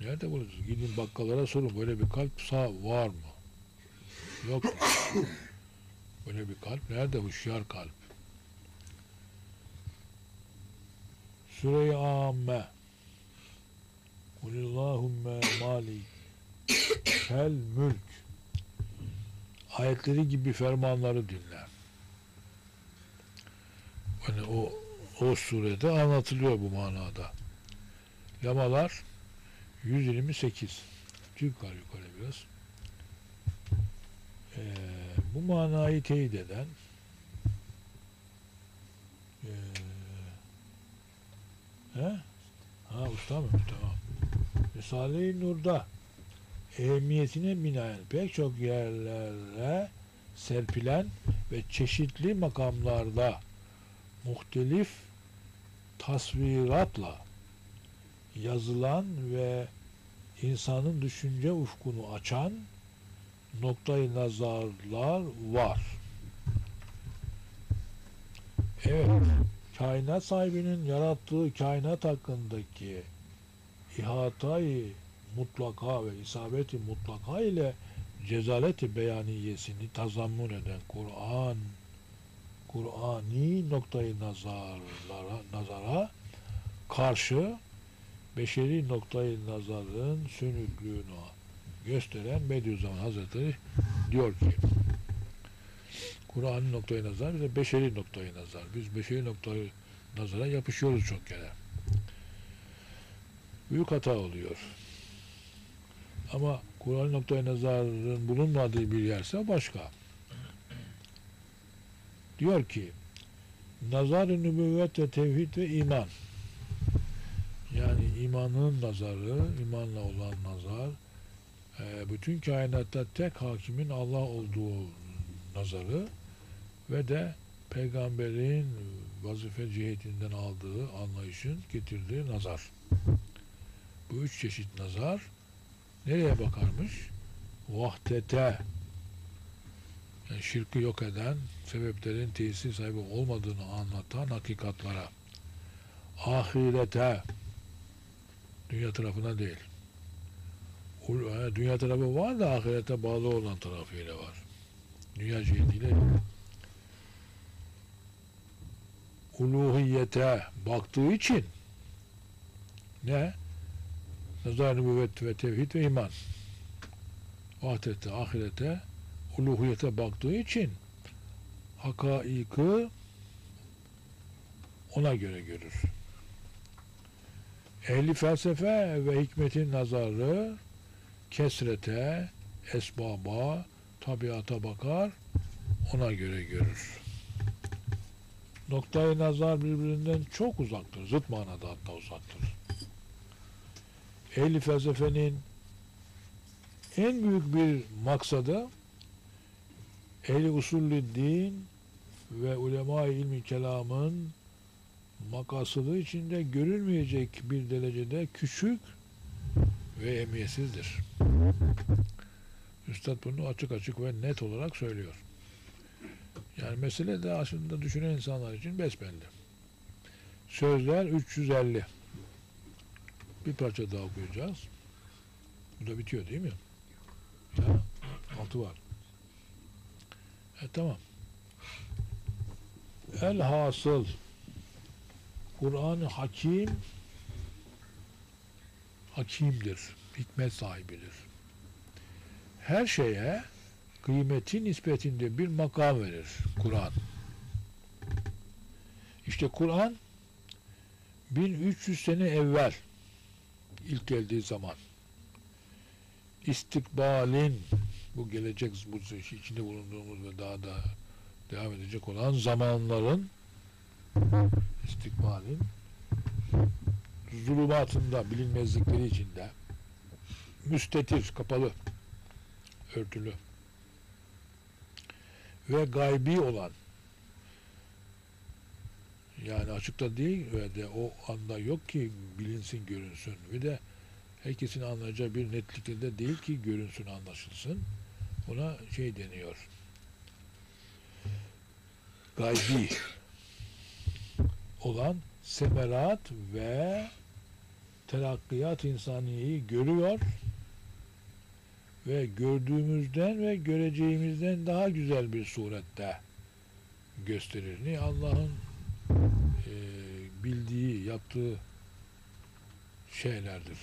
Nerede bulacaksınız? Gidin bakkallara sorun. Böyle bir kalp sağ var mı? Yok. Böyle bir kalp nerede? Huşyar kalp. Sure-i Amme Kulillahümme malik kel mülk ayetleri gibi fermanları dinler. Hani o o surede anlatılıyor bu manada. Lamalar 128 yukarı yukarı biraz. Ee, bu manayı teyit eden ee, he? Ha usta mı? Tamam. Risale-i Nur'da ehemmiyetine binaen pek çok yerlere serpilen ve çeşitli makamlarda muhtelif tasviratla yazılan ve insanın düşünce ufkunu açan noktayı nazarlar var. Evet, kainat sahibinin yarattığı kainat hakkındaki ihatayı mutlaka ve isabeti mutlaka ile cezaleti beyaniyesini tazammun eden Kur'an Kur'ani noktayı nazarlara, nazara karşı beşeri noktayı nazarın sönüklüğünü gösteren Bediüzzaman Hazretleri diyor ki Kur'an'ın noktayı nazar bir de beşeri noktayı nazar. Biz beşeri noktayı nazara yapışıyoruz çok kere. Büyük hata oluyor. Ama Kur'an noktayı nazarın bulunmadığı bir yerse başka. Diyor ki nazar-ı nübüvvet ve tevhid ve iman yani imanın nazarı, imanla olan nazar e, bütün kainatta tek hakimin Allah olduğu nazarı ve de peygamberin vazife cihetinden aldığı anlayışın getirdiği nazar. Bu üç çeşit nazar nereye bakarmış? Vahdete yani şirki yok eden sebeplerin tesir sahibi olmadığını anlatan hakikatlara ahirete dünya tarafına değil dünya tarafı var da ahirete bağlı olan tarafıyla var dünya cihetiyle yok uluhiyete baktığı için ne? Nazar nübüvvet ve tevhid ve iman. Ahirete, ahirete, uluhiyete baktığı için hakaiki ona göre görür. Ehli felsefe ve hikmetin nazarı kesrete, esbaba, tabiata bakar, ona göre görür. Noktayı nazar birbirinden çok uzaktır. Zıt manada hatta uzaktır. Ehli felsefenin en büyük bir maksadı ehli usulü din ve ulema ilmi kelamın makasıdı içinde görülmeyecek bir derecede küçük ve emniyetsizdir. Üstad bunu açık açık ve net olarak söylüyor. Yani mesele de aslında düşünen insanlar için besbelli. Sözler 350. Bir parça daha okuyacağız. Bu da bitiyor değil mi? Ya, altı var. E tamam. El hasıl Kur'an-ı Hakim hakimdir. Hikmet sahibidir. Her şeye kıymeti nispetinde bir makam verir Kur'an. İşte Kur'an 1300 sene evvel ilk geldiği zaman istikbalin bu gelecek bu içinde bulunduğumuz ve daha da devam edecek olan zamanların istikbalin zulümatında bilinmezlikleri içinde müstetir, kapalı, örtülü ve gaybi olan yani açıkta değil ve de o anda yok ki bilinsin, görünsün ve de herkesin anlayacağı bir netlikte de değil ki görünsün, anlaşılsın. Ona şey deniyor. Gaybi olan semerat ve terakkiyat insaniyeyi görüyor ve gördüğümüzden ve göreceğimizden daha güzel bir surette gösterir. Ni Allah'ın e, bildiği, yaptığı şeylerdir.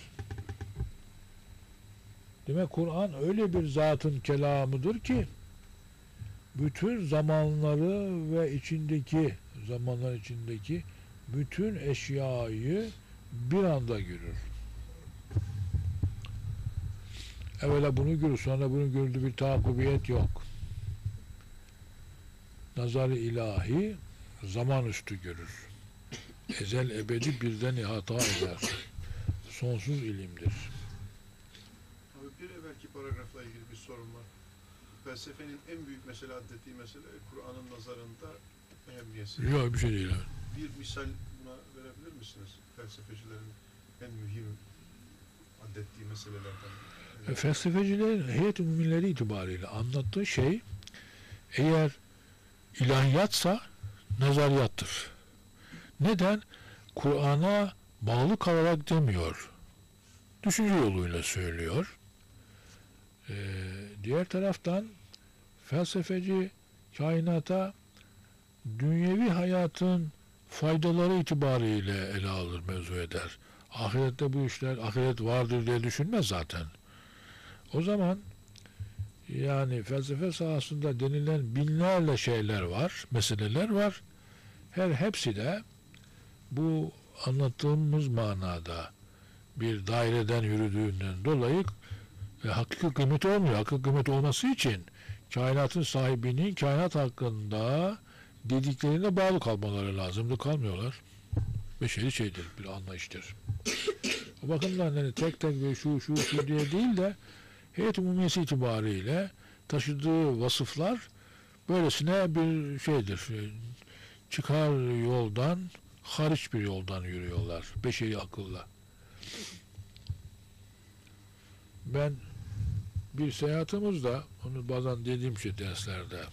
Demek Kur'an öyle bir zatın kelamıdır ki bütün zamanları ve içindeki zamanlar içindeki bütün eşyayı bir anda görür. Evvela bunu görür, sonra bunu gördüğü bir tahakkubiyet yok. Nazar-ı ilahi zaman üstü görür. Ezel ebedi birden ihata eder. Sonsuz ilimdir. Abi bir evvelki paragrafla ilgili bir sorun var. Felsefenin en büyük mesele adettiği mesele Kur'an'ın nazarında ehemmiyesi. Yok bir şey değil. evet. Bir misal buna verebilir misiniz? Felsefecilerin en mühim adettiği meselelerden. E, Felsefecilerin heyet müminleri itibariyle anlattığı şey eğer ilahiyatsa nazariyattır. Neden? Kur'an'a bağlı kalarak demiyor. Düşünce yoluyla söylüyor. Ee, diğer taraftan felsefeci kainata dünyevi hayatın faydaları itibariyle ele alır, mevzu eder. Ahirette bu işler, ahiret vardır diye düşünmez zaten. O zaman yani felsefe sahasında denilen binlerle şeyler var, meseleler var. Her hepsi de bu anlattığımız manada bir daireden yürüdüğünden dolayı e, hakiki kıymet olmuyor. Hakiki kıymet olması için kainatın sahibinin kainat hakkında dediklerine bağlı kalmaları lazımdı. Kalmıyorlar. Beşeri şeydir, bir anlayıştır. O bakımdan hani tek tek ve şu şu şu diye değil de heyet umumiyesi itibariyle taşıdığı vasıflar böylesine bir şeydir. E, Çıkar yoldan, hariç bir yoldan yürüyorlar. Beşeri akılla. Ben bir seyahatimizde, onu bazen dediğim şey derslerde,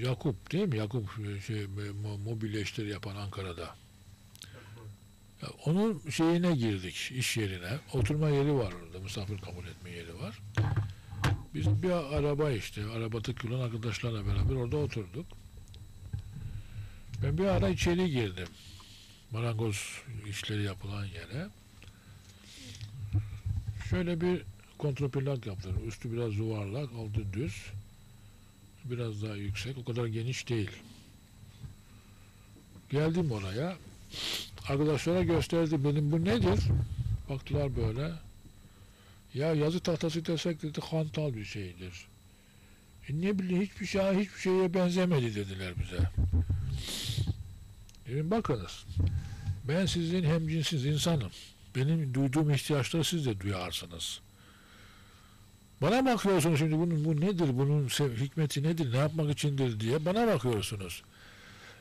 Yakup değil mi? Yakup e, şey, mo- mobilya yapan Ankara'da. Onun şeyine girdik, iş yerine. Oturma yeri var orada, misafir kabul etme yeri var. Biz bir araba işte, araba tıkılan arkadaşlarla beraber orada oturduk. Ben bir ara içeri girdim. Marangoz işleri yapılan yere. Şöyle bir kontrplak yaptılar. Üstü biraz yuvarlak, altı düz. Biraz daha yüksek, o kadar geniş değil. Geldim oraya. Arkadaşlara gösterdi benim bu nedir? Baktılar böyle. Ya yazı tahtası desek dedi hantal bir şeydir. E ne bileyim hiçbir şey hiçbir şeye benzemedi dediler bize. Dedim bakınız. Ben sizin hemcinsiniz insanım. Benim duyduğum ihtiyaçları siz de duyarsınız. Bana bakıyorsunuz şimdi bunun bu nedir, bunun hikmeti nedir, ne yapmak içindir diye bana bakıyorsunuz.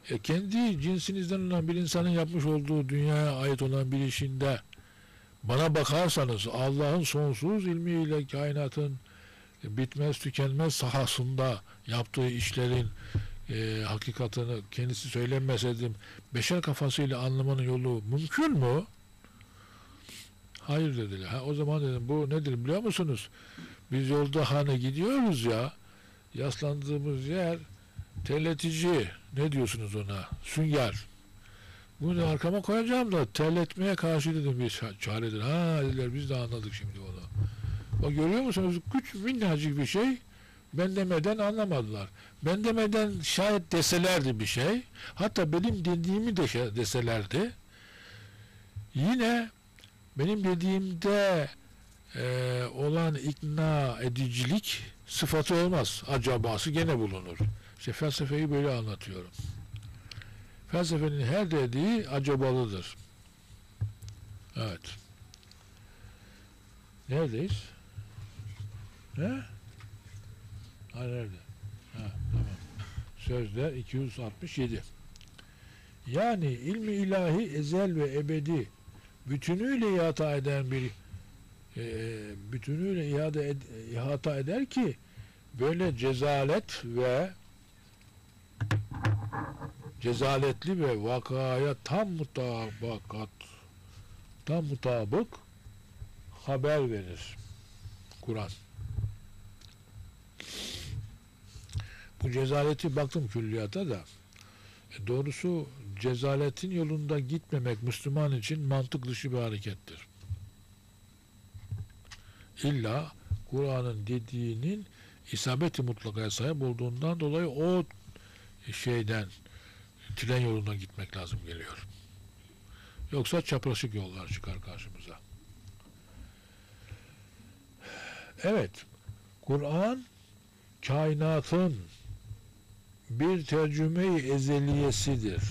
E, kendi cinsinizden olan bir insanın yapmış olduğu dünyaya ait olan bir işinde bana bakarsanız Allah'ın sonsuz ilmiyle kainatın bitmez tükenmez sahasında yaptığı işlerin e, hakikatını kendisi söylemeseydim beşer kafasıyla anlamanın yolu mümkün mü? Hayır dediler. Ha, o zaman dedim bu nedir biliyor musunuz? Biz yolda hani gidiyoruz ya yaslandığımız yer terletici ne diyorsunuz ona? Sünger. Bunu arkama koyacağım da terletmeye karşı dedim bir ça- çaredir. Ha dediler biz de anladık şimdi onu. Bak görüyor musunuz? Küçük minnacık bir şey ben demeden anlamadılar. Ben demeden şayet deselerdi bir şey, hatta benim dediğimi de deselerdi, yine benim dediğimde e, olan ikna edicilik sıfatı olmaz. Acabası gene bulunur. İşte felsefeyi böyle anlatıyorum. Felsefenin her dediği acabalıdır. Evet. Neredeyiz? Ne? Ha nerede? Ha tamam. Sözler 267. Yani ilmi ilahi ezel ve ebedi bütünüyle ihata eden bir e, bütünüyle ihade ed- ihata eder ki böyle cezalet ve cezaletli ve vakaya tam mutabakat tam mutabık haber verir Kur'an. Bu cezaleti baktım külliyata da e, doğrusu cezaletin yolunda gitmemek Müslüman için mantık dışı bir harekettir. İlla Kur'an'ın dediğinin isabeti mutlakaya sahip olduğundan dolayı o şeyden tren yolundan gitmek lazım geliyor. Yoksa çapraşık yollar çıkar karşımıza. Evet, Kur'an kainatın bir tercüme-i ezeliyesidir.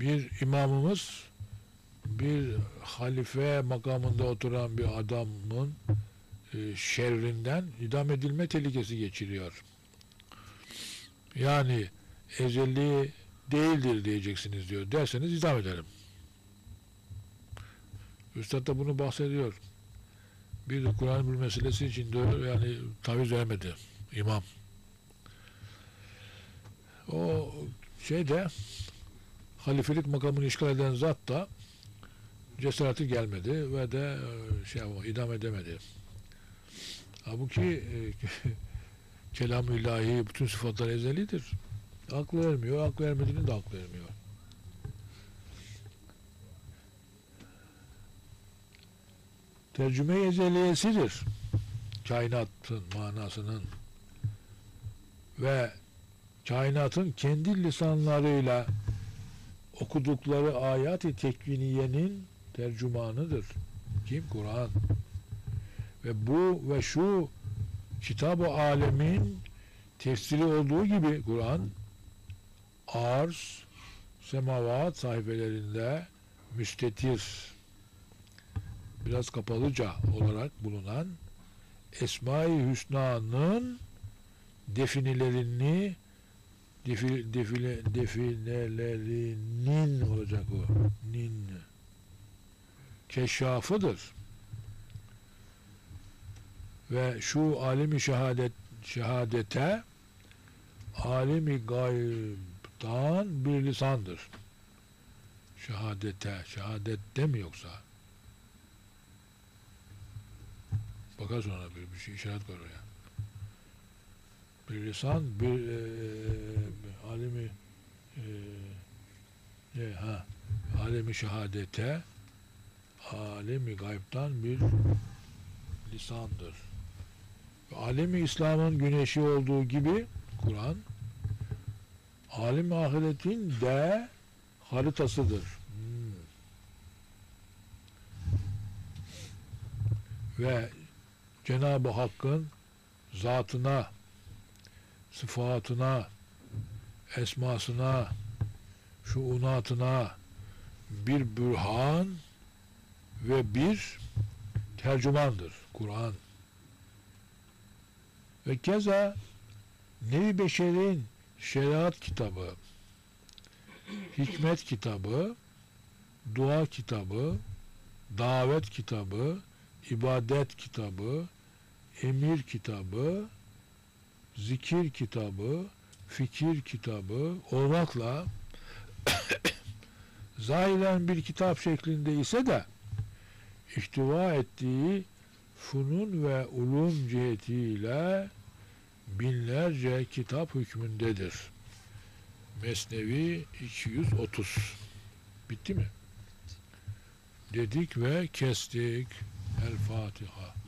Bir imamımız bir halife makamında oturan bir adamın e, şerrinden idam edilme tehlikesi geçiriyor. Yani ezeli değildir diyeceksiniz diyor. Derseniz idam ederim. Üstad da bunu bahsediyor. Bir Kur'an bir meselesi için de yani taviz vermedi imam. O şeyde halifelik makamını işgal eden zat da cesareti gelmedi ve de e, şey idam edemedi. Halbuki e, kelam ilahi bütün sıfatlar ezelidir. Aklı vermiyor, aklı vermediğini de aklı vermiyor. Tercüme ezeliyesidir. Kainatın manasının ve kainatın kendi lisanlarıyla okudukları ayat-ı tekviniyenin tercümanıdır. Kim? Kur'an. Ve bu ve şu kitab-ı alemin tefsiri olduğu gibi Kur'an arz, semavat sayfelerinde müstetir biraz kapalıca olarak bulunan Esma-i Hüsna'nın definelerini defi, defile, definelerinin olacak o. Nin. Keşafıdır. Ve şu alemi şehadet şehadete alemi gaybtan bir lisandır. Şehadete şehadette mi yoksa? Bakar sonra bir, bir şey işaret koy oraya bir lisan bir e, alemi e, ha alemi şehadete alemi gaybtan bir lisandır. Alemi İslam'ın güneşi olduğu gibi Kur'an alemi ahiretin de haritasıdır. Hmm. Ve Cenab-ı Hakk'ın zatına, sıfatına, esmasına, şuunatına bir bürhan ve bir tercümandır Kur'an. Ve keza Nevi Beşer'in şeriat kitabı, hikmet kitabı, dua kitabı, davet kitabı, ibadet kitabı, emir kitabı, zikir kitabı, fikir kitabı olmakla zahiren bir kitap şeklinde ise de ihtiva ettiği funun ve ulum cihetiyle binlerce kitap hükmündedir. Mesnevi 230 bitti mi? Dedik ve kestik. El Fatiha.